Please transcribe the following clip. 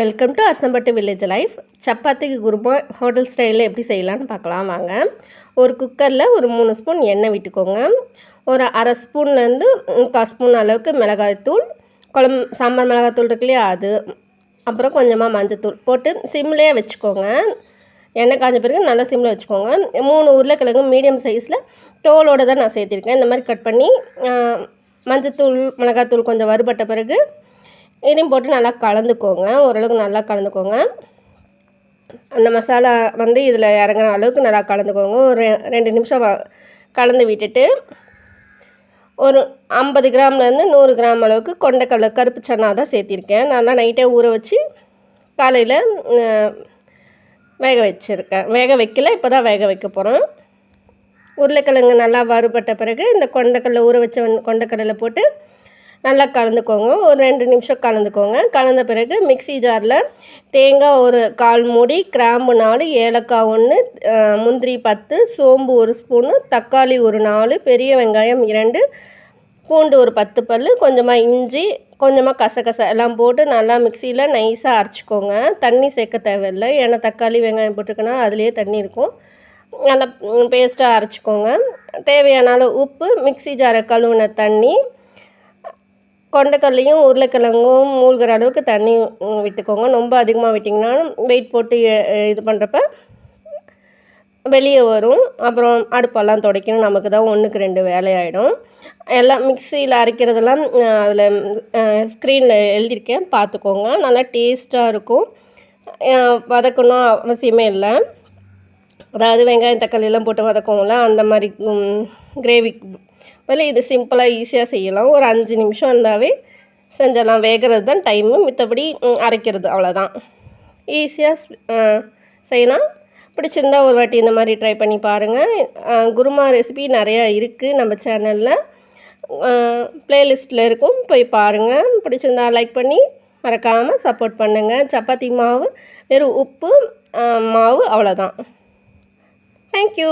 Welcome to Arasampattu village life சப்பாத்திக்கு kurma hotel ஸ்டைலில் எப்படி செய்யலான்னு பார்க்கலாம் வாங்க. ஒரு குக்கரில் ஒரு மூணு ஸ்பூன் எண்ணெய் விட்டுக்கோங்க. ஒரு அரை ஸ்பூன்லேருந்து முக்கால் ஸ்பூன் அளவுக்கு மிளகாய்த்தூள் குழம்பு சாம்பார் மிளகாய்த்தூள் இருக்கு இல்லையா அது. அப்புறம் கொஞ்சமாக மஞ்சத்தூள் போட்டு சிம்லேயே வச்சுக்கோங்க. எண்ணெய் காஞ்ச பிறகு நல்லா சிம்மில் வச்சுக்கோங்க. மூணு உருளைக்கிழங்கு மீடியம் சைஸில் தோலோடு தான் நான் சேர்த்துருக்கேன். இந்த மாதிரி கட் பண்ணி மஞ்சத்தூள் மிளகாத்தூள் கொஞ்சம் வறுபட்ட பிறகு இதையும் போட்டு நல்லா கலந்துக்கோங்க. ஓரளவுக்கு நல்லா கலந்துக்கோங்க. அந்த மசாலா வந்து இதில் இறங்குற அளவுக்கு நல்லா கலந்துக்கோங்க. ஒரு ரெண்டு நிமிஷம் கலந்து விட்டுட்டு ஒரு ஐம்பது கிராம்லேருந்து நூறு கிராம் அளவுக்கு கொண்டைக்கடலை கருப்பு சன்னா தான் சேர்த்திருக்கேன். நல்லா நைட்டே ஊற வச்சு காலையில் வேக வச்சுருக்கேன். வேக வைக்கல இப்போ தான் வேக வைக்க போகிறோம் உருளைக்கிழங்கு நல்லா வறுபட்ட பிறகு இந்த கொண்டைக்கடலை ஊற வச்ச கொண்டைக்கடலை போட்டு நல்லா கலந்துக்கோங்க. ஒரு ரெண்டு நிமிஷம் கலந்துக்கோங்க. கலந்த பிறகு மிக்சி ஜாரில் தேங்காய் ஒரு கால் மூடி கிராம்பு நாலு ஏலக்காய் ஒன்று முந்திரி பத்து சோம்பு ஒரு ஸ்பூனு தக்காளி ஒரு நாலு பெரிய வெங்காயம் இரண்டு பூண்டு ஒரு பத்து பல் கொஞ்சமாக இஞ்சி கொஞ்சமாக கசகச எல்லாம் போட்டு நல்லா மிக்சியில் நைஸாக அரைச்சிக்கோங்க. தண்ணி சேர்க்க தேவையில்லை. ஏன்னா தக்காளி வெங்காயம் போட்டுக்கனா அதுலேயே தண்ணி இருக்கும். நல்லா பேஸ்ட்டாக அரைச்சிக்கோங்க. தேவையான உப்பு மிக்சி ஜாரை கழுவின தண்ணி கொண்டக்கல்லையும் உருளைக்கிழங்கும் மூழ்கிற அளவுக்கு தண்ணி விட்டுக்கோங்க. ரொம்ப அதிகமாக விட்டிங்கன்னா வெயிட் போட்டு இது பண்ணுறப்ப வெளியே வரும். அப்புறம் அடுப்பெல்லாம் துடைக்கணும். நமக்கு தான் ஒன்றுக்கு ரெண்டு வேலையாயிடும். எல்லாம் மிக்சியில் அரைக்கிறதெல்லாம் அதில் ஸ்க்ரீனில் எழுதியிருக்கேன். பார்த்துக்கோங்க. நல்லா டேஸ்ட்டாக இருக்கும். வதக்கணும் அவசியமே இல்லை. அதாவது வெங்காயம் தக்காளி எல்லாம் போட்டு வதக்குவோம்ல அந்த மாதிரி கிரேவி பதில் இது சிம்பிளாக ஈஸியாக செய்யலாம். ஒரு அஞ்சு நிமிஷம் இருந்தாவே செஞ்சிடலாம். வேகிறது தான் டைமு மித்தபடி அரைக்கிறது. அவ்வளோதான் ஈஸியாக செய்யலாம். பிடிச்சிருந்தா ஒரு வாட்டி இந்த மாதிரி ட்ரை பண்ணி பாருங்கள் குருமா ரெசிபி நிறையா இருக்குது நம்ம சேனலில் ப்ளேலிஸ்ட்டில் இருக்கும். போய் பாருங்கள் பிடிச்சிருந்தா லைக் பண்ணி மறக்காமல் சப்போர்ட் பண்ணுங்கள் சப்பாத்தி மாவு வெறும் உப்பு மாவு அவ்வளோதான் தேங்க்யூ